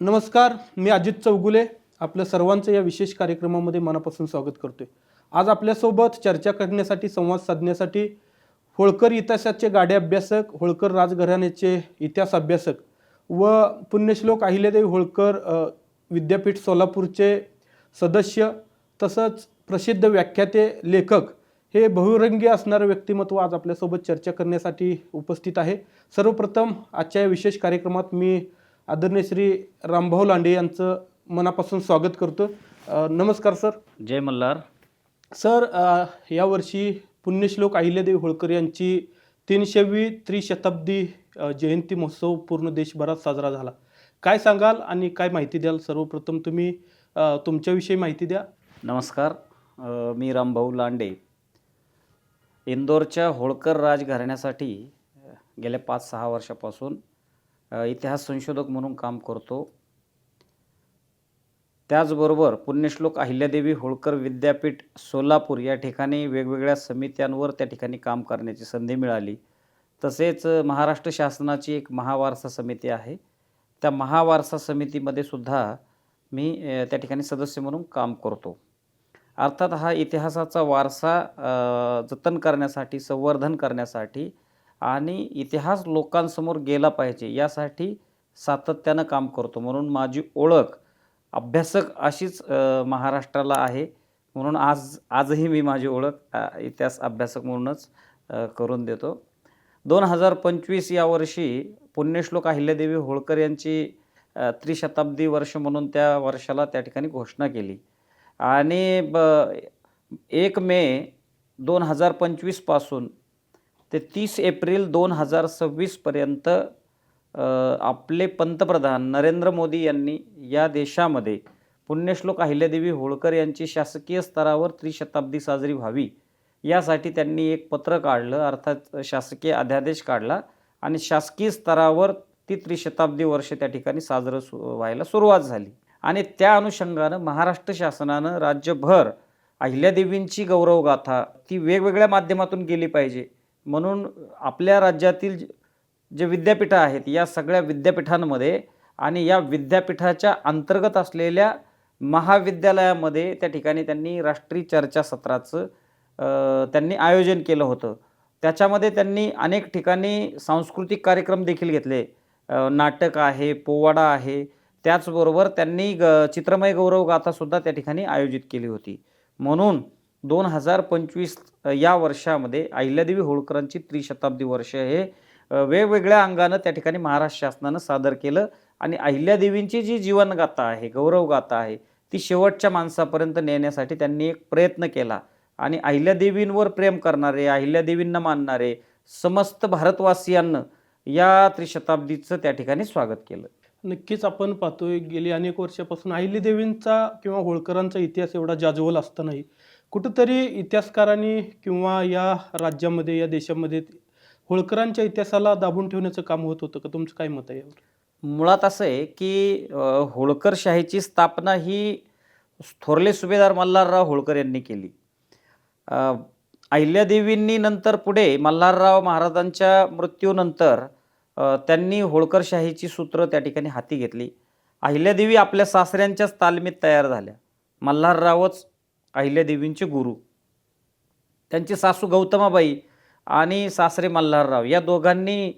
नमस्कार मी अजित चौगुले. आपलं सर्वांचं या विशेष कार्यक्रमामध्ये मनापासून स्वागत करतोय. आज आपल्यासोबत चर्चा करण्यासाठी संवाद साधण्यासाठी होळकर इतिहासाचे गाडे अभ्यासक होळकर राजघराण्याचे इतिहास अभ्यासक व पुण्यश्लोक अहिल्यादेवी होळकर विद्यापीठ सोलापूरचे सदस्य तसंच प्रसिद्ध व्याख्याते लेखक हे बहुरंगी असणारं व्यक्तिमत्व आज आपल्यासोबत चर्चा करण्यासाठी उपस्थित आहे. सर्वप्रथम आजच्या या विशेष कार्यक्रमात मी आदरणीय श्री रामभाऊ लांडे यांचं मनापासून स्वागत करतो. अ, नमस्कार सर. जय मल्हार. सर अ, यावर्षी पुण्यश्लोक अहिल्यादेवी होळकर यांची तीनशेवी त्रिशताब्दी अ, जयंती महोत्सव पूर्ण देशभरात साजरा झाला. काय सांगाल आणि काय माहिती द्याल? सर्वप्रथम तुम्ही अ, तुमच्याविषयी माहिती द्या. नमस्कार. अ, मी रामभाऊ लांडे. इंदोरच्या होळकर राजघराण्यासाठी गेल्या पाच सहा वर्षापासून इतिहास संशोधक म्हणून काम करतो. त्याचबरोबर पुण्यश्लोक अहिल्यादेवी होळकर विद्यापीठ सोलापूर या ठिकाणी वेगवेगळ्या समित्यांवर त्या ठिकाणी काम करण्याची संधी मिळाली. तसेच महाराष्ट्र शासनाची एक महावारसा समिती आहे. त्या महावारसा समितीमध्ये सुद्धा मी त्या ठिकाणी सदस्य म्हणून काम करतो. अर्थात हा इतिहासाचा वारसा जतन करण्यासाठी संवर्धन करण्यासाठी आणि इतिहास लोकांसमोर गेला पाहिजे यासाठी सातत्यानं काम करतो. म्हणून माझी ओळख अभ्यासक अशीच महाराष्ट्राला आहे. म्हणून आज आजही मी माझी ओळख इतिहास अभ्यासक म्हणूनच करून देतो. दोन हजार पंचवीस या वर्षी पुण्यश्लोक अहिल्यादेवी होळकर यांची त्रिशताब्दी वर्ष म्हणून त्या वर्षाला त्या ठिकाणी घोषणा केली. आणि ब एक मे दोन हजार पंचवीसपासून ते तीस एप्रिल दोन हजार सव्वीसपर्यंत आपले पंतप्रधान नरेंद्र मोदी यांनी या देशामध्ये पुण्यश्लोक अहिल्यादेवी होळकर यांची शासकीय स्तरावर त्रिशताब्दी साजरी व्हावी यासाठी त्यांनी एक पत्र काढलं अर्थात शासकीय अध्यादेश काढला आणि शासकीय स्तरावर ती त्रिशताब्दी वर्ष त्या ठिकाणी साजरं सु व्हायला सुरुवात झाली. आणि त्या अनुषंगानं महाराष्ट्र शासनानं राज्यभर अहिल्यादेवींची गौरवगाथा ती वेगवेगळ्या माध्यमातून गेली पाहिजे. म्हणून आपल्या राज्यातील जे- जे विद्यापीठं आहेत या सगळ्या विद्यापीठांमध्ये आणि या विद्यापीठाच्या अंतर्गत असलेल्या महाविद्यालयामध्ये त्या ठिकाणी त्यांनी राष्ट्रीय चर्चासत्राचं त्यांनी आयोजन केलं होतं. त्याच्यामध्ये त्यांनी अनेक ठिकाणी सांस्कृतिक कार्यक्रम देखील घेतले. नाटक आहे पोवाडा आहे. त्याचबरोबर त्यांनी ग चित्रमय गौरव गाथासुद्धा त्या ठिकाणी आयोजित केली होती. म्हणून दोन हजार पंचवीस या वर्षामध्ये अहिल्यादेवी होळकरांची त्रिशताब्दी वर्ष हे वेगवेगळ्या अंगानं त्या ठिकाणी महाराष्ट्र शासनानं सादर केलं. आणि अहिल्यादेवींची जी जीवनगाथा आहे गौरवगाथा आहे ती शेवटच्या माणसापर्यंत नेण्यासाठी त्यांनी एक प्रयत्न केला. आणि अहिल्यादेवींवर प्रेम करणारे अहिल्यादेवींना मानणारे समस्त भारतवासियांना या त्रिशताब्दीचं त्या ठिकाणी स्वागत केलं. नक्कीच आपण पाहतोय गेली अनेक वर्षापासून अहिल्यादेवींचा किंवा होळकरांचा इतिहास एवढा जाजवल असतानाही कुठंतरी इतिहासकारांनी किंवा या राज्यामध्ये या देशामध्ये होळकरांच्या इतिहासाला दाबून ठेवण्याचं काम होत होतं का? तुमचं काय मत आहे यावर? मुळात असं आहे की होळकरशाहीची स्थापना ही थोरले सुभेदार मल्हारराव होळकर यांनी केली. अहिल्यादेवींनी नंतर पुढे मल्हारराव महाराजांच्या मृत्यूनंतर त्यांनी होळकरशाहीची सूत्र त्या ठिकाणी हाती घेतली. अहिल्यादेवी आपल्या सासऱ्यांच्याच तालमीत तयार झाल्या. मल्हाररावच अहिल्यादेवींचे गुरु. त्यांची सासू गौतमाबाई आणि सासरे मल्हारराव या दोघांनी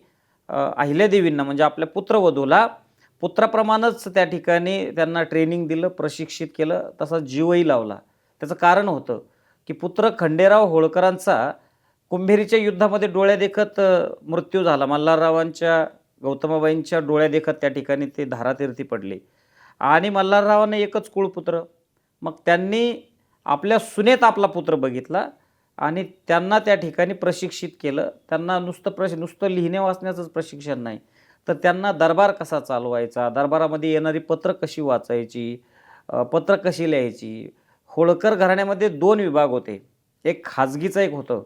अहिल्यादेवींना म्हणजे आपल्या पुत्रवधूला पुत्राप्रमाणेच त्या ठिकाणी त्यांना ट्रेनिंग दिलं प्रशिक्षित केलं तसा जीवही लावला. त्याचं कारण होतं की पुत्र खंडेराव होळकरांचा कुंभेरीच्या युद्धामध्ये डोळ्या देखत मृत्यू झाला. मल्हाररावांच्या गौतमाबाईंच्या डोळ्या देखत त्या ठिकाणी ते धारातीर्थी पडले. आणि मल्हाररावांना एकच कुळपुत्र. मग त्यांनी आपल्या सुनेत आपला पुत्र बघितला आणि त्यांना त्या ठिकाणी प्रशिक्षित केलं. त्यांना नुसतं प्रश नुसतं लिहिण्या वाचण्याचंच प्रशिक्षण नाही. तर त्यांना दरबार कसा चालवायचा? दरबारामध्ये येणारी पत्र कशी वाचायची? पत्र कशी लिहायची? होळकर घराण्यामध्ये दोन विभाग होते. एक खाजगीचं एक होतं.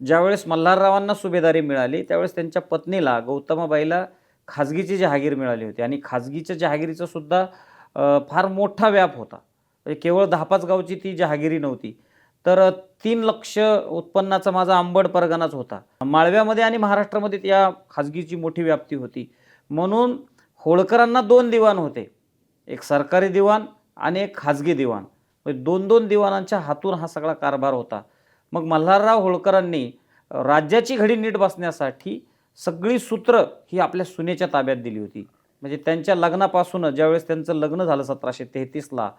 ज्यावेळेस मल्हाररावांना सुभेदारी मिळाली त्यावेळेस त्यांच्या पत्नीला गौतमाबाईला खाजगीची जहागीर मिळाली होती. आणि खाजगीच्या जहागिरीचा सुद्धा फार मोठा व्याप होता. म्हणजे केवळ दहा पाच गावची ती जहागिरी नव्हती. तर तीन लक्ष उत्पन्नाचा माझा आंबड परगणाच होता. माळव्यामध्ये आणि महाराष्ट्रामध्ये या खाजगीची मोठी व्याप्ती होती. म्हणून होळकरांना दोन दिवाण होते. एक सरकारी दिवाण आणि एक खाजगी दिवाण. म्हणजे दोन दोन दिवाणांच्या हातून हा सगळा कारभार होता. मग मल्हारराव होळकरांनी राज्याची घडी नीट बसण्यासाठी सगळी सूत्र ही आपल्या सुनेच्या ताब्यात दिली होती. म्हणजे त्यांच्या लग्नापासून ज्यावेळेस त्यांचं लग्न झालं सतराशे तेहतीसला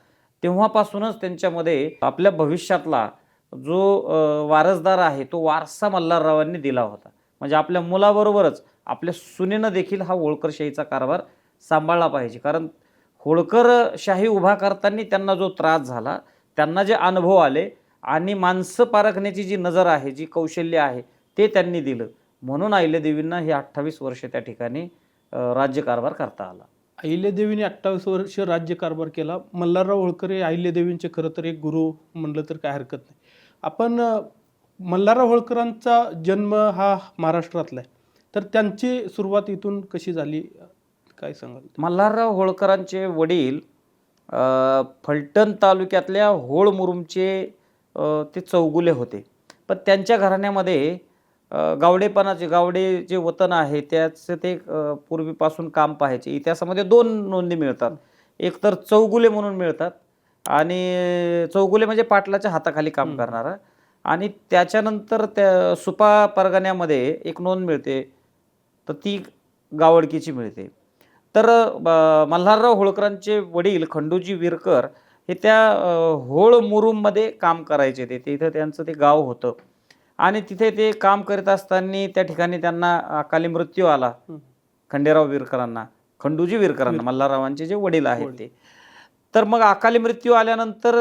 तेव्हापासूनच त्यांच्यामध्ये आपल्या भविष्यातला जो वारसदार आहे तो वारसा मल्हाररावांनी दिला होता. म्हणजे आपल्या मुलाबरोबरच आपल्या सुनेनं देखील हा होळकरशाहीचा कारभार सांभाळला पाहिजे. कारण होळकरशाही उभा करताना त्यांना जो त्रास झाला त्यांना जे अनुभव आले आणि माणसं पारखण्याची जी नजर आहे जी कौशल्य आहे ते त्यांनी दिलं. म्हणून अहिल्यादेवींना हे अठ्ठावीस वर्ष त्या ठिकाणी राज्यकारभार करता आला. अहिल्यादेवीने अठ्ठावीस वर्ष राज्यकारभार केला. मल्हारराव होळकर हे अहिल्यादेवींचे खरं तर एक गुरु म्हणलं तर काय हरकत नाही. आपण मल्हारराव होळकरांचा जन्म हा महाराष्ट्रातला आहे. तर त्यांची सुरुवात इथून कशी झाली? काय सांगाल? मल्हारराव होळकरांचे वडील फलटण तालुक्यातल्या होळ मुरुमचे ते चौगुले होते. पण त्यांच्या घराण्यामध्ये गावडेपणाचे गावडे जे वतन आहे त्याचं ते पूर्वीपासून काम पाहायचे. इतिहासामध्ये दोन नोंदी मिळतात. एक तर चौगुले म्हणून मिळतात आणि चौगुले म्हणजे पाटलाच्या हाताखाली काम. करणारा. आणि त्याच्यानंतर त्या सुपा परगण्यामध्ये एक नोंद मिळते तर ती गावडकीची मिळते. तर मल्हारराव होळकरांचे वडील खंडूजी विरकर हे त्या होळ मुरुममध्ये काम करायचे. ते तिथं त्यांचं ते गाव होतं. आणि तिथे ते काम करीत असताना त्या ठिकाणी त्यांना अकाली मृत्यू आला. खंडेराव विरकरांना खंडूजी विरकरांना विर- मल्हाररावांचे जे वडील आहेत. ते. तर मग अकाली मृत्यू आल्यानंतर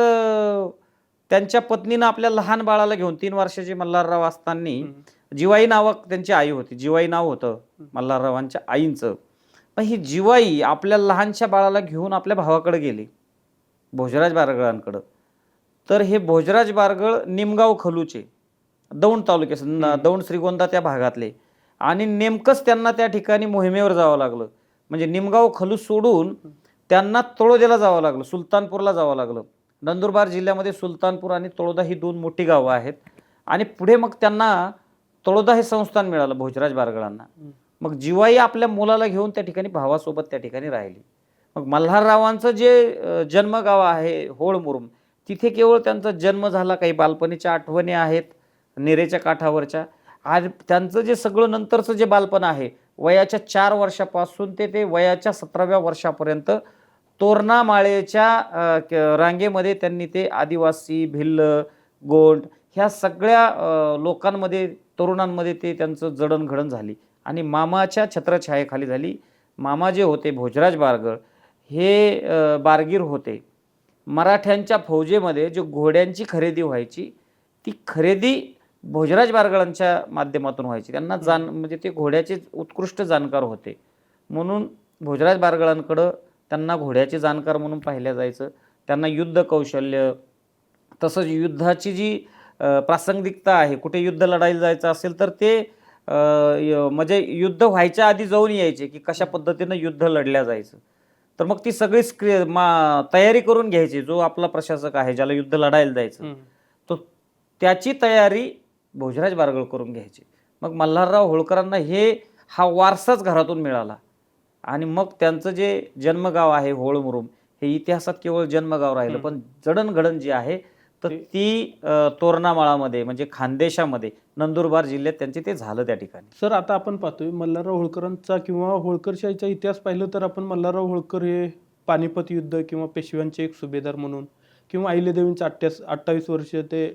त्यांच्या पत्नीनं आपल्या लहान बाळाला घेऊन तीन वर्षाचे मल्हारराव असताना. जिवाई नावक त्यांची आई होती. जिवाई नाव होतं मल्हाररावांच्या आईंचं. पण ही जिवाई आपल्या लहानशा बाळाला घेऊन आपल्या भावाकडे गेली भोजराज बारगळांकडं. तर हे भोजराज बारगळ निमगाव खलूचे. दौंड हम्म. दौंड श्रीगोंदा त्या भागातले. आणि नेमकंच त्यांना त्या ठिकाणी मोहिमेवर जावं लागलं. म्हणजे निमगाव खलू सोडून त्यांना तळोद्याला जावं लागलं सुलतानपूरला जावं लागलं. नंदुरबार जिल्ह्यामध्ये सुलतानपूर आणि तळोदा ही दोन मोठी गावं आहेत. आणि पुढे मग त्यांना तळोदा हे संस्थान मिळालं भोजराज बारगळांना. मग जिवाई आपल्या मुलाला घेऊन त्या ठिकाणी भावासोबत त्या ठिकाणी राहिली. मग मल्हाररावांचं जे जन्मगाव आहे होळ मुरुम तिथे केवळ त्यांचा जन्म झाला काही बालपणीच्या आठवणी आहेत. नेरेच्या काठावरच्या. आज त्यांचं जे सगळं नंतरचं जे बालपण आहे वयाच्या चार वर्षापासून ते ते वयाच्या सतराव्या वर्षापर्यंत तोरणा माळेच्या क- रांगेमध्ये त्यांनी ते आदिवासी भिल्ल गोंड ह्या सगळ्या लोकांमध्ये तरुणांमध्ये ते त्यांचं जडणघडण झाली आणि मामाच्या छत्रछायेखाली झाली. मामा जे होते भोजराज बारगळ हे बारगीर होते. मराठ्यांच्या फौजेमध्ये जो घोड्यांची खरेदी व्हायची ती खरेदी भोजराज बारगळांच्या माध्यमातून व्हायची. त्यांना जाण म्हणजे ते घोड्याचे उत्कृष्ट जाणकार होते. म्हणून भोजराज बारगळांकडं त्यांना घोड्याचे जाणकार म्हणून पाहिलं जायचं. त्यांना युद्ध कौशल्य तसंच युद्धाची जी प्रासंगिकता आहे कुठे युद्ध लढायला जायचं असेल तर ते म्हणजे युद्ध व्हायच्या आधी जाऊन यायचे की कशा पद्धतीनं युद्ध लढल्या जायचं. तर मग ती सगळी स्क्रि मा तयारी करून घ्यायची जो आपला प्रशासक आहे ज्याला युद्ध लढायला जायचं. तो त्याची तयारी भोजराज बारगळ करून घ्यायची. मग मल्हारराव होळकरांना हे हा वारसाच घरातून मिळाला. आणि मग त्यांचं जे जन्मगाव आहे होळमुरुम हे इतिहासात केवळ जन्मगाव राहिलं. पण जडणघडण जी आहे तर ते- तोरणामाळामध्ये म्हणजे खानदेशामध्ये नंदुरबार जिल्ह्यात त्यांचे ते झालं त्या ठिकाणी. सर आता आपण पाहतोय मल्हारराव होळकरांचा किंवा होळकरशाहीचा इतिहास पाहिलं तर आपण मल्हारराव होळकर हे पानिपत युद्ध किंवा पेशव्यांचे एक सुभेदार म्हणून किंवा अहिल्यादेवींचं अठ्ठास अठ्ठावीस वर्ष ते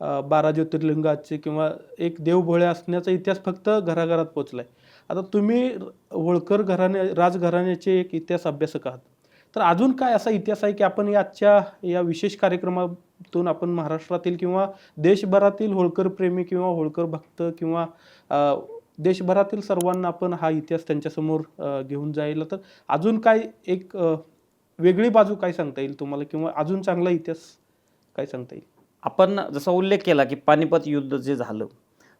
बारा ज्योतिर्लिंगाचे किंवा एक देवभोळे असण्याचा इतिहास फक्त घराघरात पोचला आहे आता तुम्ही होळकर घराणे राजघराण्याचे एक इतिहास अभ्यासक आहात. तर अजून काय असा इतिहास आहे की आपण आजच्या या विशेष कार्यक्रमातून आपण महाराष्ट्रातील किंवा देशभरातील होळकर प्रेमी किंवा होळकर भक्त किंवा देशभरातील सर्वांना आपण हा इतिहास त्यांच्यासमोर घेऊन जायला तर अजून काय एक वेगळी बाजू काय सांगता येईल तुम्हाला किंवा अजून चांगला इतिहास काय सांगता येईल? आपण जसा उल्लेख केला की पानिपत युद्ध जे झालं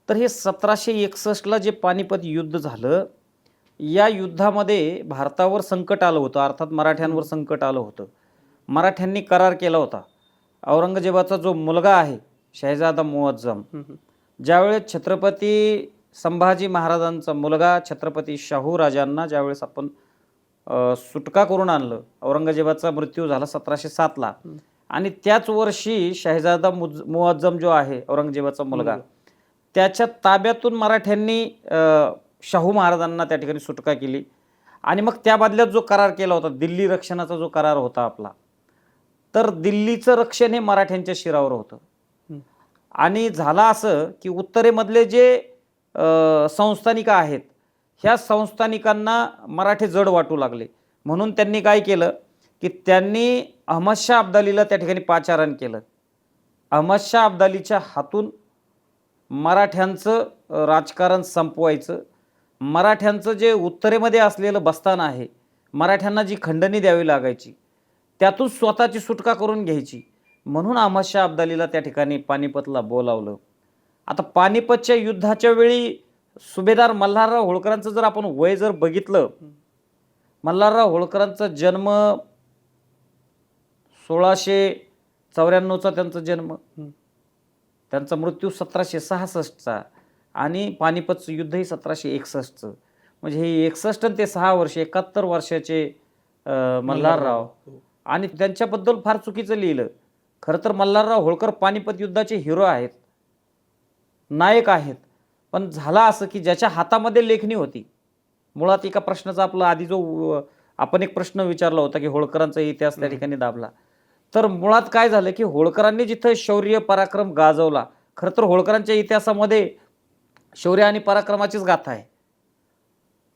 तर हे सतराशे एकसष्टला जे पानिपत युद्ध झालं या युद्धामध्ये भारतावर संकट आलं होतं अर्थात मराठ्यांवर संकट आलं होतं. मराठ्यांनी करार केला होता. औरंगजेबाचा जो मुलगा आहे शहजादा मुअज्जम. ज्यावेळेस छत्रपती संभाजी महाराजांचा मुलगा छत्रपती शाहू राजांना ज्यावेळेस आपण सुटका करून आणलं औरंगजेबाचा मृत्यू झाला सतराशे सातला. आणि त्याच वर्षी शहजादा मुज मुअज्जम जो आहे औरंगजेबाचा मुलगा त्याच्या ताब्यातून मराठ्यांनी शाहू महाराजांना त्या ठिकाणी सुटका केली. आणि मग त्या बदल्यात जो करार केला होता दिल्ली रक्षणाचा जो करार होता आपला तर दिल्लीचं रक्षण हे मराठ्यांच्या शिरावर होतं. आणि झालं असं की उत्तरेमधले जे संस्थानिक आहेत ह्या संस्थानिकांना मराठे जड वाटू लागले. म्हणून त्यांनी काय केलं की त्यांनी अहमदशाह अब्दालीला त्या ठिकाणी पाचारण केलं. अहमदशाह अब्दालीच्या हातून मराठ्यांचं राजकारण संपवायचं. मराठ्यांचं जे उत्तरेमध्ये असलेलं बस्तान आहे मराठ्यांना जी खंडणी द्यावी लागायची त्यातून स्वतःची सुटका करून घ्यायची. म्हणून अहमदशाह अब्दालीला त्या ठिकाणी पानिपतला बोलावलं. आता पानिपतच्या युद्धाच्या वेळी सुभेदार मल्हारराव होळकरांचं जर आपण वय जर बघितलं मल्हारराव होळकरांचा जन्म सोळाशे चौऱ्याण्णवचा त्यांचा जन्म. त्यांचा मृत्यू सतराशे सहासष्टचा आणि पानिपतचं युद्धही सतराशे एकसष्टचं. म्हणजे हे एकसष्ट आणि ते सहा वर्ष एकाहत्तर वर्षाचे मल्हारराव. हो. आणि त्यांच्याबद्दल फार चुकीचं लिहिलं. खरं तर मल्हारराव होळकर पानिपत युद्धाचे हिरो आहेत. नायक आहेत. पण झालं असं की ज्याच्या हातामध्ये लेखणी होती. मुळात एका प्रश्नाचा आपला आधी जो आपण एक प्रश्न विचारला होता की होळकरांचा इतिहास त्या ठिकाणी दाबला. तर मुळात काय झालं की होळकरांनी जिथं शौर्य पराक्रम गाजवला खरं तर होळकरांच्या इतिहासामध्ये शौर्य आणि पराक्रमाचीच गाथा आहे.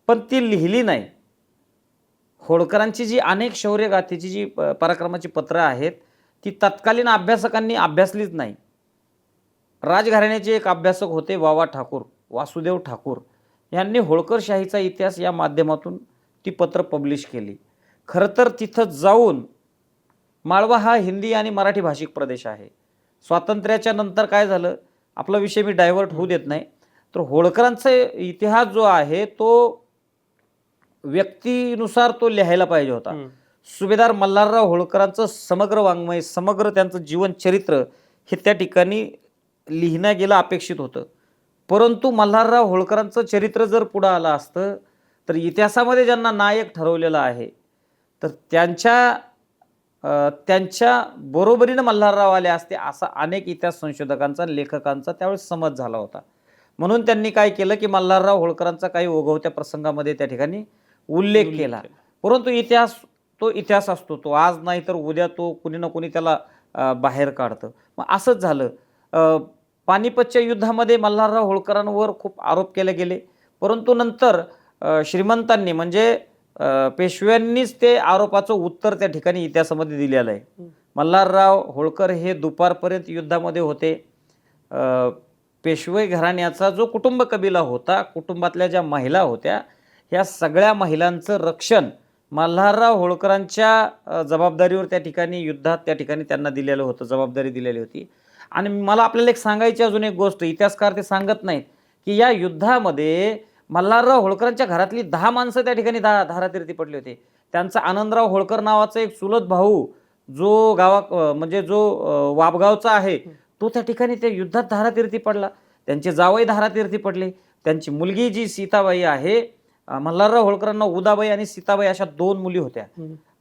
पण ती लिहिली नाही. होळकरांची जी अनेक शौर्य गाथेची जी प- पराक्रमाची पत्रं आहेत ती तत्कालीन अभ्यासकांनी अभ्यासलीच नाही. राजघराण्याचे एक अभ्यासक होते वावा ठाकूर वासुदेव ठाकूर. यांनी होळकरशाहीचा इतिहास या माध्यमातून ती पत्र पब्लिश केली. खरं तर तिथं जाऊन माळवा हा हिंदी आणि मराठी भाषिक प्रदेश आहे. स्वातंत्र्याच्या नंतर काय झालं? आपला विषय मी डायव्हर्ट होऊ देत नाही. तर होळकरांचा इतिहास जो आहे तो व्यक्तीनुसार तो लिहायला पाहिजे होता. सुभेदार मल्हारराव होळकरांचं समग्र वाङ्मय समग्र त्यांचं जीवन चरित्र हे त्या ठिकाणी लिहिण्यात गेलं अपेक्षित होतं. परंतु मल्हारराव होळकरांचं चरित्र जर पुढं आलं असतं तर इतिहासामध्ये ज्यांना नायक ठरवलेलं आहे तर त्यांच्या त्यांच्या बरोबरीनं मल्हारराव आले असते असा अनेक इतिहास संशोधकांचा लेखकांचा त्यावेळेस समज झाला होता. म्हणून त्यांनी काय केलं की मल्हारराव होळकरांचा काही ओघवत्या प्रसंगामध्ये त्या ठिकाणी उल्लेख केला. परंतु इतिहास तो इतिहास असतो तो आज नाही तर उद्या तो कुणी ना कुणी त्याला बाहेर काढतं. मग असंच झालं. पानिपतच्या युद्धामध्ये मल्हारराव होळकरांवर खूप आरोप केले गेले. परंतु नंतर श्रीमंतांनी म्हणजे पेशव्यांनीच ते आरोपाचं उत्तर त्या ठिकाणी इतिहासामध्ये दिलेलं आहे. मल्हारराव होळकर हे दुपारपर्यंत युद्धामध्ये होते. पेशवे घराण्याचा जो कुटुंब कबिला होता कुटुंबातल्या ज्या महिला होत्या ह्या सगळ्या महिलांचं रक्षण मल्हारराव होळकरांच्या जबाबदारीवर त्या ठिकाणी युद्धात त्या ठिकाणी त्यांना दिलेलं होतं जबाबदारी दिलेली होती. आणि मला आपल्याला एक सांगायची अजून एक गोष्ट इतिहासकार ते सांगत नाहीत की या युद्धामध्ये मल्हारराव होळकरांच्या घरातली दहा माणसं त्या ठिकाणी धा धारातीर्थी पडली होते. त्यांचा आनंदराव होळकर नावाचा एक चुलत भाऊ जो गावा म्हणजे जो वाबगावचा आहे तो त्या ठिकाणी त्या युद्धात धारातीर्थी पडला. त्यांचे जावई धारातीर्थी पडले. त्यांची मुलगी जी सीताबाई आहे मल्हारराव होळकरांना उदाबाई आणि सीताबाई अशा दोन मुली होत्या.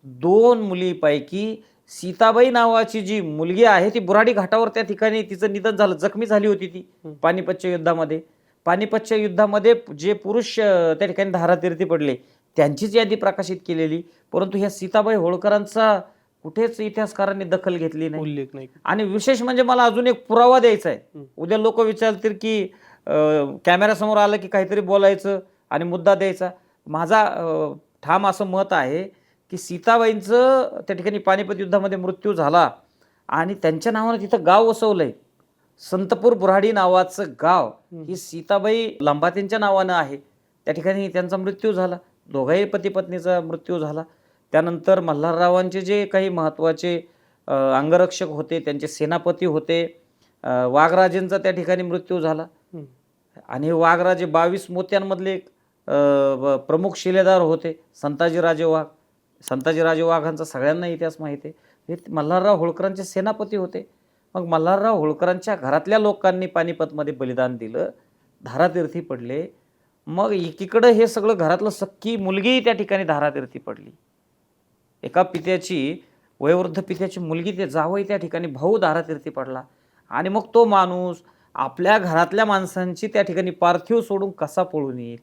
दोन मुलीपैकी सीताबाई नावाची जी मुलगी आहे ती बुराडी घाटावर त्या ठिकाणी तिचं निधन झालं जखमी झाली होती ती. पानिपतच्या युद्धामध्ये. पानिपतच्या युद्धामध्ये जे पुरुष त्या ठिकाणी धारातीर्थी पडले त्यांचीच यादी प्रकाशित केलेली. परंतु ह्या सीताबाई होळकरांचा कुठेच इतिहासकारांनी दखल घेतली नाही. उल्लेख नाही. आणि विशेष म्हणजे मला अजून एक पुरावा द्यायचा आहे. उद्या लोक विचारतील की कॅमेऱ्यासमोर आलं की काहीतरी बोलायचं आणि मुद्दा द्यायचा. माझा ठाम असं मत आहे की सीताबाईंचं त्या ठिकाणी पानिपत युद्धामध्ये मृत्यू झाला आणि त्यांच्या नावानं तिथं गाव वसवलंय. संतपूर बुराडी नावाचं गाव हं. सीताबाई लंबातींच्या नावानं आहे. त्या ठिकाणी त्यांचा मृत्यू झाला. दोघाही पती पत्नीचा मृत्यू झाला. त्यानंतर मल्हाररावांचे जे काही महत्त्वाचे अंगरक्षक होते त्यांचे सेनापती होते वाघराजेंचा त्या ठिकाणी मृत्यू झाला. आणि वाघराजे बावीस मोत्यांमधले एक प्रमुख शिलेदार होते संताजीराजे वाघ. संताजीराजे वाघांचा सगळ्यांना इतिहास माहिती आहे. हे मल्हारराव होळकरांचे सेनापती होते. मग मल्हारराव होळकरांच्या घरातल्या लोकांनी पानिपतमध्ये बलिदान दिलं धारातीर्थी पडले. मग एकीकडं हे सगळं घरातलं सक्की मुलगी त्या ठिकाणी धारातीर्थी पडली. एका पित्याची वयोवृद्ध पित्याची मुलगी ते जावई त्या ठिकाणी भाऊ धारातीर्थी पडला. आणि मग तो माणूस आपल्या घरातल्या माणसांची त्या ठिकाणी पार्थिव सोडून कसा पळून येईल?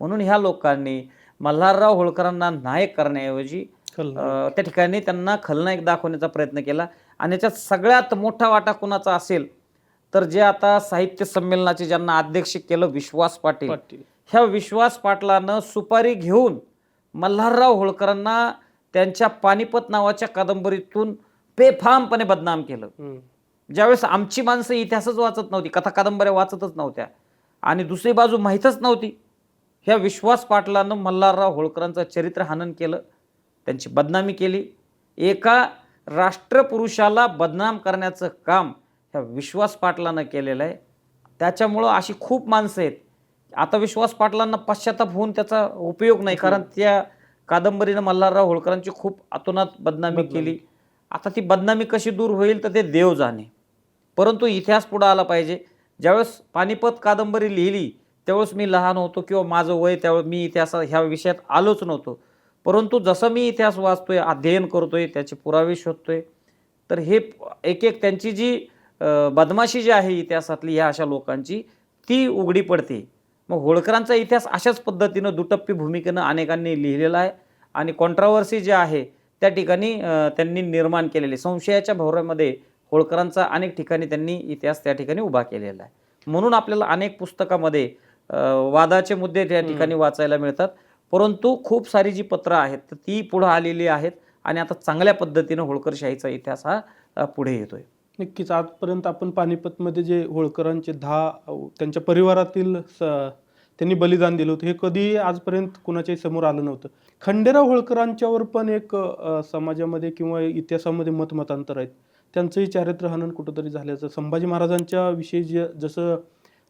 म्हणून ह्या लोकांनी मल्हारराव होळकरांना नायक करण्याऐवजी त्या ठिकाणी त्यांना खलनायक दाखवण्याचा प्रयत्न केला. आणि याच्यात सगळ्यात मोठा वाटा कुणाचा असेल तर जे आता साहित्य संमेलनाचे ज्यांना अध्यक्ष केलं विश्वास पाटील ह्या विश्वास पाटलानं सुपारी घेऊन मल्हारराव होळकरांना त्यांच्या पानिपत नावाच्या कादंबरीतून बेफामपणे बदनाम केलं. ज्यावेळेस आमची माणसं इतिहासच वाचत नव्हती कथा कादंबऱ्या वाचतच नव्हत्या आणि दुसरी बाजू माहीतच नव्हती ह्या विश्वास पाटलानं मल्हारराव होळकरांचं चरित्र हनन केलं त्यांची बदनामी केली. एका राष्ट्रपुरुषाला बदनाम करण्याचं काम ह्या विश्वास पाटलानं केलेलं आहे. त्याच्यामुळं अशी खूप माणसं आहेत. आता विश्वास पाटलांना पश्चाताप होऊन त्याचा उपयोग नाही कारण त्या कादंबरीनं मल्हारराव होळकरांची खूप अतोनात बदनामी. केली. आता ती बदनामी कशी दूर होईल तर ते देव जाणे. परंतु इतिहास पुढं आला पाहिजे. ज्यावेळेस पानिपत कादंबरी लिहिली त्यावेळेस मी लहान होतो किंवा माझं वय त्यावेळेस मी इतिहास ह्या विषयात आलोच नव्हतो. परंतु जसं मी इतिहास वाचतोय अध्ययन करतोय त्याचे पुरावे शोधतोय तर हे एक एक त्यांची जी बदमाशी जी आहे इतिहासातली ह्या अशा लोकांची ती उघडी पडते. मग होळकरांचा इतिहास अशाच पद्धतीनं दुटप्पी भूमिकेनं अनेकांनी लिहिलेला आहे आणि कॉन्ट्रावर्सी जे आहे त्या ठिकाणी त्यांनी निर्माण केलेले संशयाच्या भोवऱ्यामध्ये होळकरांचा अनेक ठिकाणी त्यांनी इतिहास त्या ठिकाणी उभा केलेला आहे. म्हणून आपल्याला अनेक पुस्तकामध्ये वादाचे मुद्दे त्या ठिकाणी वाचायला मिळतात. परंतु खूप सारी जी पत्रं आहेत तर ती पुढं आलेली आहेत आणि आता चांगल्या पद्धतीनं होळकरशाहीचा इतिहास हा पुढे येतोय. नक्कीच. आजपर्यंत आपण पानिपतमध्ये जे होळकरांचे दहा त्यांच्या परिवारातील स- त्यांनी बलिदान दिलं होतं हे कधी आजपर्यंत कुणाच्याही समोर आलं नव्हतं. खंडेराव होळकरांच्यावर पण एक समाजामध्ये किंवा इतिहासामध्ये मतमतांतर आहेत. त्यांचंही चारित्र्य हनन कुठंतरी झाल्याचं संभाजी महाराजांच्या विषयी जे जसं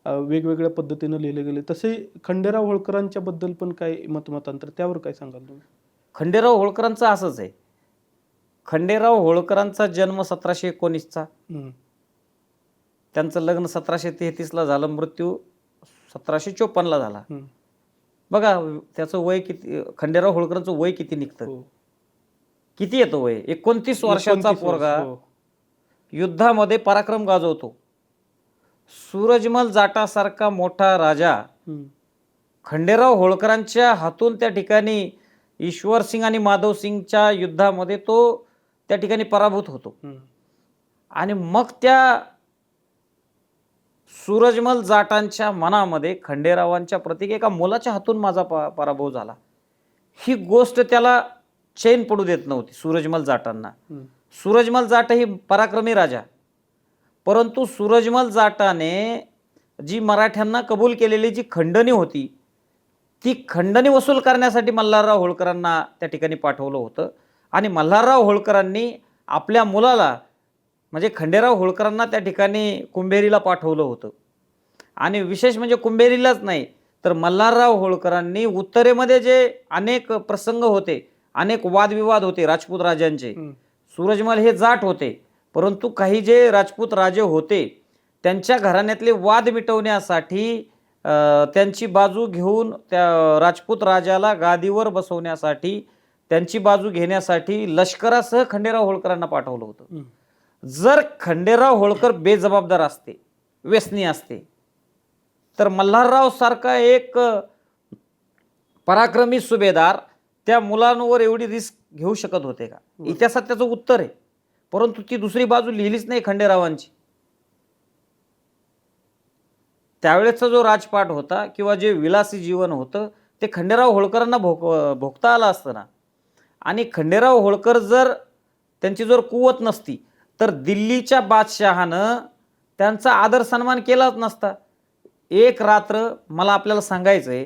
वेगवेगळ्या पद्धतीनं लिहिले गेले. तसे खंडेराव होळकरांच्या बद्दल पण काय मतमतांतर त्यावर काय सांगाल तुम्ही? खंडेराव होळकरांचं असंच आहे. खंडेराव होळकरांचा जन्म सतराशे एकोणीसचा. त्यांचं लग्न सतराशे तेहतीसला झालं मृत्यू सतराशे चोपन्नला झाला. बघा त्याचं वय किती खंडेराव होळकरांचं वय किती निघतं? हो. किती येतं वय? एकोणतीस वर्षाचा 29 वर्ष, पोरगा हो. युद्धामध्ये पराक्रम गाजवतो. सूरजमल जाटासारखा मोठा राजा. खंडेराव होळकरांच्या हातून त्या ठिकाणी ईश्वर सिंग आणि माधव सिंगच्या युद्धामध्ये तो त्या ठिकाणी पराभूत होतो. आणि मग त्या सूरजमल जाटांच्या मनामध्ये खंडेरावांच्या प्रतीक एका मुलाच्या हातून माझा पराभव झाला ही गोष्ट त्याला चैन पडू देत नव्हती सूरजमल जाटांना. सूरजमल जाट ही पराक्रमी राजा परंतु सूरजमल जाटाने जी मराठ्यांना कबूल केलेली जी खंडणी होती ती खंडणी वसूल करण्यासाठी मल्हारराव होळकरांना त्या ठिकाणी पाठवलं होतं. आणि मल्हारराव होळकरांनी आपल्या मुलाला म्हणजे खंडेराव होळकरांना त्या ठिकाणी कुंभेरीला पाठवलं होतं. आणि विशेष म्हणजे कुंभेरीलाच नाही तर मल्हारराव होळकरांनी उत्तरेमध्ये जे अनेक प्रसंग होते अनेक वादविवाद होते राजपूत राजांचे. सूरजमल हे जाट होते. परंतु काही जे राजपूत राजे होते त्यांच्या घराण्यातले वाद मिटवण्यासाठी त्यांची बाजू घेऊन त्या राजपूत राजाला गादीवर बसवण्यासाठी त्यांची बाजू घेण्यासाठी लष्करासह खंडेराव होळकरांना पाठवलं होतं. जर खंडेराव होळकर बेजबाबदार असते व्यसनी असते तर मल्हारराव सारखा एक पराक्रमी सुभेदार त्या मुलांवर एवढी रिस्क घेऊ शकत होते का? इतिहासात त्याचं उत्तर आहे. परंतु ती दुसरी बाजू लिहिलीच नाही खंडेरावांची. त्यावेळेचा जो राजपाट होता किंवा जे विलासी जीवन होतं ते खंडेराव होळकरांना भोग भोगता आलं असतं ना आणि खंडेराव होळकर जर त्यांची जर कुवत नसती तर दिल्लीच्या बादशहानं त्यांचा आदर सन्मान केलाच नसता. एक रात्र मला आपल्याला सांगायचं आहे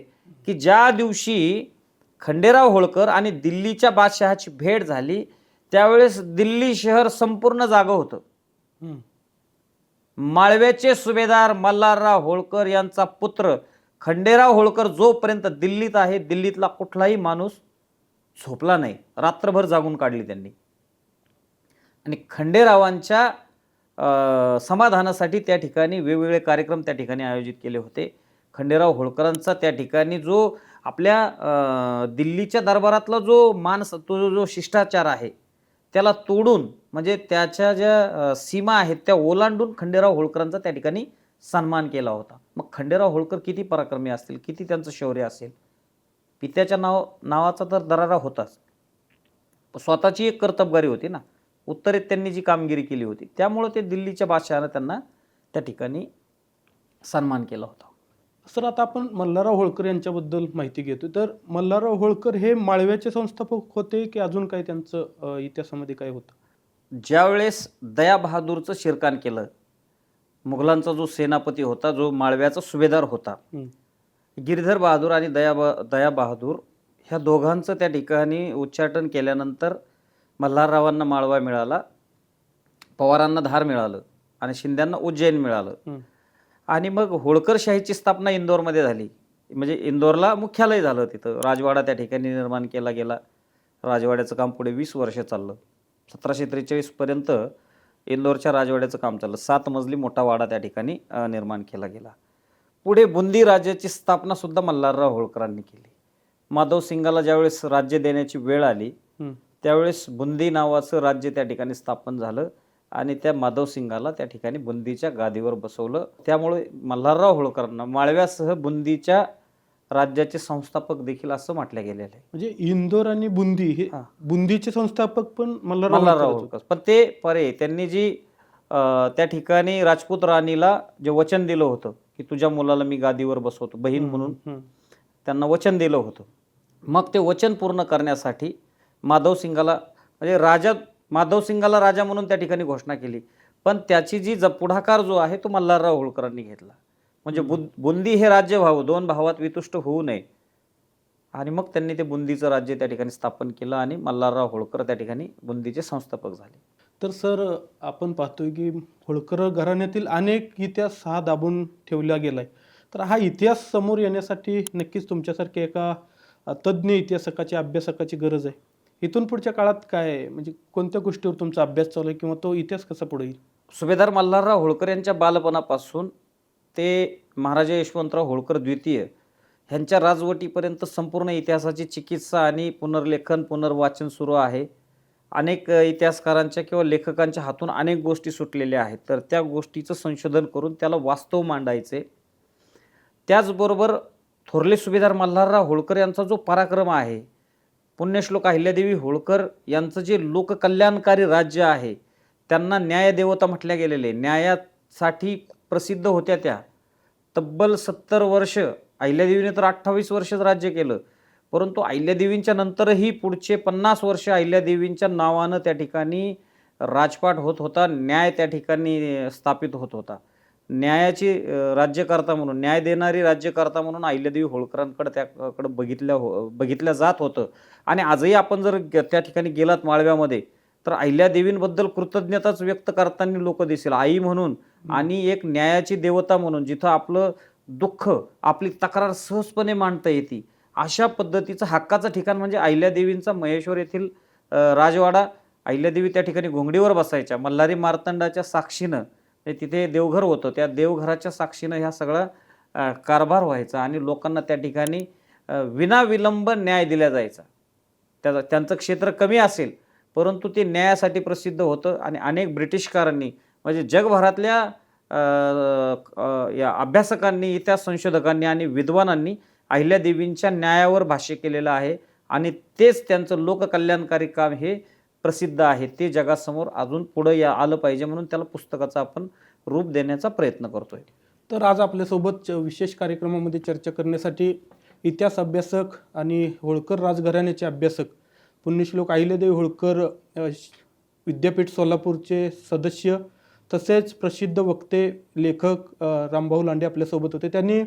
की ज्या दिवशी खंडेराव होळकर आणि दिल्लीच्या बादशहाची भेट झाली त्यावेळेस दिल्ली शहर संपूर्ण जागं होतं. हम्म. माळव्याचे सुभेदार मल्हारराव होळकर यांचा पुत्र खंडेराव होळकर जोपर्यंत दिल्लीत आहे दिल्लीतला कुठलाही माणूस झोपला नाही. रात्रभर जागून काढली त्यांनी. आणि खंडेरावांच्या अं, समाधानासाठी त्या ठिकाणी वेगवेगळे कार्यक्रम त्या ठिकाणी आयोजित केले होते. खंडेराव होळकरांचा त्या ठिकाणी जो आपल्या अं, दिल्लीच्या दरबारातला जो मान तो जो- जो शिष्टाचार आहे त्याला तोडून म्हणजे त्याच्या ज्या सीमा आहेत त्या ओलांडून खंडेराव होळकरांचा त्या ठिकाणी सन्मान केला होता. मग खंडेराव होळकर किती पराक्रमी असतील किती त्यांचं शौर्य असेल? पित्याच्या नाव नावाचा तर दरारा होताच. स्वतःची एक कर्तबगारी होती ना. उत्तरेत त्यांनी जी कामगिरी केली होती त्यामुळं ते दिल्लीच्या बादशहानं त्यांना त्या ठिकाणी सन्मान केला होता. सर आता आपण मल्हारराव होळकर यांच्याबद्दल माहिती घेतो तर मल्हारराव होळकर हे माळव्याचे संस्थापक होते की अजून काही त्यांचं अ, इतिहासामध्ये काय होतं ज्यावेळेस दया बहादूरचं शिरकान केलं मुघलांचा जो सेनापती होता जो माळव्याचा सुभेदार होता. गिरधर बहादूर आणि दया ब दया बहादूर ह्या दोघांचं त्या ठिकाणी उच्चाटन केल्यानंतर मल्हाररावांना माळवा मिळाला पवारांना धार मिळालं आणि शिंद्यांना उज्जैन मिळालं. आणि मग होळकरशाहीची स्थापना इंदोरमध्ये झाली. म्हणजे इंदोरला मुख्यालय झालं तिथं. राजवाडा त्या ठिकाणी निर्माण केला गेला. राजवाड्याचं काम पुढे वीस वर्ष चाललं. सतराशे त्रेचाळीसपर्यंत इंदोरच्या राजवाड्याचं काम चाललं. सात मजली मोठा वाडा त्या ठिकाणी निर्माण केला गेला. पुढे बुंदी राज्याची स्थापना सुद्धा मल्हारराव होळकरांनी केली. माधव सिंगाला ज्यावेळेस राज्य देण्याची वेळ आली. त्यावेळेस बुंदी नावाचं राज्य त्या ठिकाणी स्थापन झालं. आणि त्या माधव सिंगाला त्या ठिकाणी बुंदीच्या गादीवर बसवलं त्यामुळे मल्हारराव होळकरांना माळव्यासह बुंदीच्या राज्याचे संस्थापक देखील असं म्हटलं गेलेलं आहे म्हणजे इंदोर आणि बुंदी हे. बुंदीचे संस्थापक पण मल्हारराव. होळकर पण ते परे त्यांनी जी त्या ठिकाणी राजपूत राणीला जे वचन दिलं होतं की तुझ्या मुलाला मी गादीवर बसवतो बहीण म्हणून. त्यांना वचन दिलं होतं मग ते वचन पूर्ण करण्यासाठी माधव सिंगाला म्हणजे राजा माधव सिंगाला राजा म्हणून त्या ठिकाणी घोषणा केली. पण त्याची जी ज पुढाकार जो आहे तो मल्हारराव होळकरांनी घेतला. म्हणजे बुद बुंदी हे राज्य व्हावं दोन भावात वितुष्ट होऊ नये. आणि मग त्यांनी ते बुंदीचं राज्य त्या ठिकाणी स्थापन केलं आणि मल्हारराव होळकर त्या ठिकाणी बुंदीचे संस्थापक झाले. तर सर आपण पाहतोय की होळकर घराण्यातील अनेक इतिहास हा दाबून ठेवला गेलाय. तर हा इतिहास समोर येण्यासाठी नक्कीच तुमच्यासारख्या एका तज्ज्ञ इतिहासकाची अभ्यासकाची गरज आहे. इथून पुढच्या काळात काय म्हणजे कोणत्या गोष्टीवर तुमचा अभ्यास चालू आहे किंवा तो इतिहास कसा पुढे येईल? सुभेदार मल्हारराव होळकर यांच्या बालपणापासून ते महाराजा यशवंतराव होळकर द्वितीय ह्यांच्या राजवटीपर्यंत संपूर्ण इतिहासाची चिकित्सा आणि पुनर्लेखन पुनर्वाचन सुरू आहे. अनेक इतिहासकारांच्या किंवा लेखकांच्या हातून अनेक गोष्टी सुटलेल्या आहेत. तर त्या गोष्टीचं संशोधन करून त्याला वास्तव मांडायचे. त्याचबरोबर थोरले सुभेदार मल्हारराव होळकर यांचा जो पराक्रम आहे पुण्यश्लोक अहिल्यादेवी होळकर यांचं जे लोककल्याणकारी राज्य आहे त्यांना न्यायदेवता म्हटल्या गेलेले न्यायासाठी प्रसिद्ध होत्या त्या. तब्बल सत्तर वर्ष अहिल्यादेवीने तर अठ्ठावीस वर्षच राज्य केलं. परंतु अहिल्यादेवींच्या नंतरही पुढचे पन्नास वर्ष अहिल्यादेवींच्या नावानं त्या ठिकाणी राजपाट होत होता न्याय त्या ठिकाणी स्थापित होत होता. न्यायाची राज्यकर्ता म्हणून न्याय देणारी राज्यकर्ता म्हणून अहिल्यादेवी होळकरांकडे त्याकडे बघितल्या हो बघितल्या जात होतं. आणि आजही आपण जर त्या ठिकाणी गेलात माळव्यामध्ये तर अहिल्यादेवींबद्दल कृतज्ञताच व्यक्त करताना लोक दिसेल. आई म्हणून आणि एक न्यायाची देवता म्हणून जिथं आपलं दुःख आपली तक्रार सहजपणे मांडता येते अशा पद्धतीचं हक्काचं ठिकाण म्हणजे अहिल्यादेवींचा महेश्वर येथील राजवाडा. अहिल्यादेवी त्या ठिकाणी घोंगडीवर बसायच्या. मल्हारी मार्तंडाच्या साक्षीनं तिथे देवघर होतं. त्या देवघराच्या साक्षीनं ह्या सगळा कारभार व्हायचा आणि लोकांना त्या ठिकाणी विनाविलंब न्याय दिला जायचा. त्याचा त्यांचं क्षेत्र कमी असेल परंतु ते न्यायासाठी प्रसिद्ध होतं आणि अनेक ब्रिटिशकारांनी म्हणजे जगभरातल्या या अभ्यासकांनी इतिहास संशोधकांनी आणि विद्वानांनी अहिल्यादेवींच्या न्यायावर भाष्य केलेलं आहे आणि तेच त्यांचं लोककल्याणकारी काम हे प्रसिद्ध आहे. ते जगासमोर अजून पुढं या आलं पाहिजे म्हणून त्याला पुस्तकाचा आपण रूप देण्याचा प्रयत्न करतोय. तर आज आपल्यासोबत च- विशेष कार्यक्रमामध्ये चर्चा करण्यासाठी इतिहास अभ्यासक आणि होळकर राजघराण्याचे अभ्यासक पुण्यश्लोक अहिल्यादेवी होळकर विद्यापीठ सोलापूरचे सदस्य तसेच प्रसिद्ध वक्ते लेखक रामभाऊ लांडे आपल्यासोबत होते. त्यांनी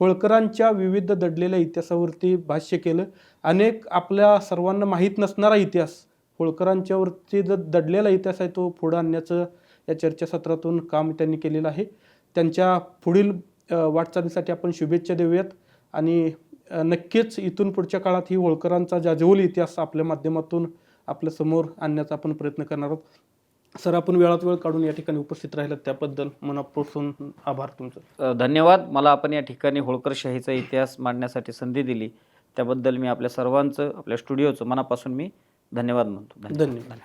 होळकरांच्या विविध दडलेल्या इतिहासावरती भाष्य केलं. अनेक आपल्या सर्वांना माहीत नसणारा इतिहास होळकरांच्यावरती जो दडलेला इतिहास आहे तो पुढं आणण्याचं या चर्चासत्रातून काम त्यांनी केलेलं आहे. त्यांच्या पुढील वाटचालीसाठी आपण शुभेच्छा देऊयात आणि नक्कीच इथून पुढच्या काळात ही होळकरांचा जाजवली इतिहास आपल्या माध्यमातून आपल्यासमोर आणण्याचा आपण प्रयत्न करणार आहोत. सर आपण वेळात वेळ काढून या ठिकाणी उपस्थित राहिलात त्याबद्दल मनापासून आभार तुमचं. धन्यवाद. मला आपण या ठिकाणी होळकरशाहीचा इतिहास मांडण्यासाठी संधी दिली. त्याबद्दल मी आपल्या सर्वांचं आपल्या स्टुडिओचं मनापासून मी धन्यवाद म्हणतो. धन्यवाद. धन्यवाद.